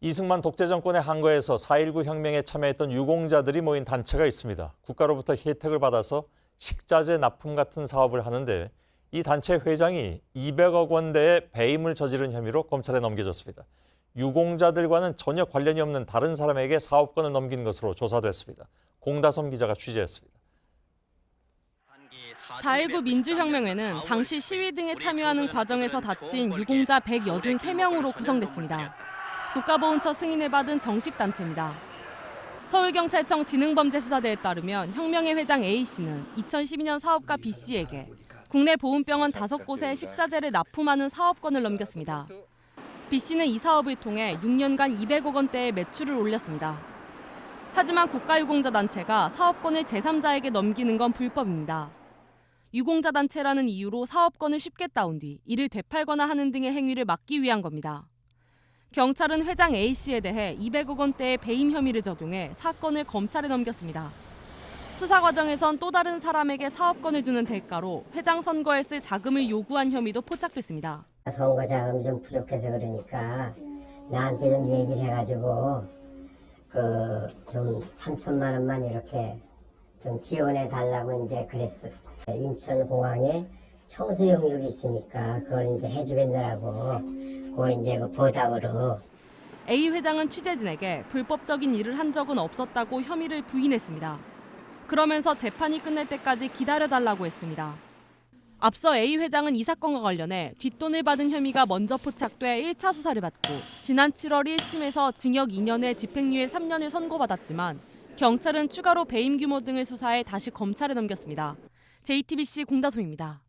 이승만 독재 정권의 한거에서 4.19 혁명에 참여했던 유공자들이 모인 단체가 있습니다. 국가로부터 혜택을 받아서 식자재 납품 같은 사업을 하는데 이 단체 회장이 200억 원대의 배임을 저지른 혐의로 검찰에 넘겨졌습니다. 유공자들과는 전혀 관련이 없는 다른 사람에게 사업권을 넘긴 것으로 조사됐습니다. 공다섬 기자가 취재했습니다. 4.19 민주혁명회는 당시 시위 등에 참여하는 과정에서 다친 유공자 183명으로 구성됐습니다. 국가보훈처 승인을 받은 정식 단체입니다. 서울경찰청 지능범죄수사대에 따르면 혁명회 회장 A씨는 2012년 사업가 B씨에게 국내 보훈병원 5곳에 식자재를 납품하는 사업권을 넘겼습니다. B씨는 이 사업을 통해 6년간 200억 원대의 매출을 올렸습니다. 하지만 국가유공자 단체가 사업권을 제3자에게 넘기는 건 불법입니다. 유공자 단체라는 이유로 사업권을 쉽게 따온 뒤 이를 되팔거나 하는 등의 행위를 막기 위한 겁니다. 경찰은 회장 A 씨에 대해 200억 원대의 배임 혐의를 적용해 사건을 검찰에 넘겼습니다. 수사 과정에선 또 다른 사람에게 사업권을 주는 대가로 회장 선거에 쓸 자금을 요구한 혐의도 포착됐습니다. 선거 자금이 좀 부족해서 그러니까 나한테 좀 얘기를 해가지고 그 좀 3천만 원만 이렇게 좀 지원해 달라고 이제 그랬어. 인천공항에 청소 용역이 있으니까 그걸 이제 해주겠느라고 그 이제 그 보답으로 A 회장은 취재진에게 불법적인 일을 한 적은 없었다고 혐의를 부인했습니다. 그러면서 재판이 끝날 때까지 기다려달라고 했습니다. 앞서 A 회장은 이 사건과 관련해 뒷돈을 받은 혐의가 먼저 포착돼 1차 수사를 받고 지난 7월 1심에서 징역 2년에 집행유예 3년을 선고받았지만 경찰은 추가로 배임 규모 등을 수사해 다시 검찰에 넘겼습니다. JTBC 공다솜입니다.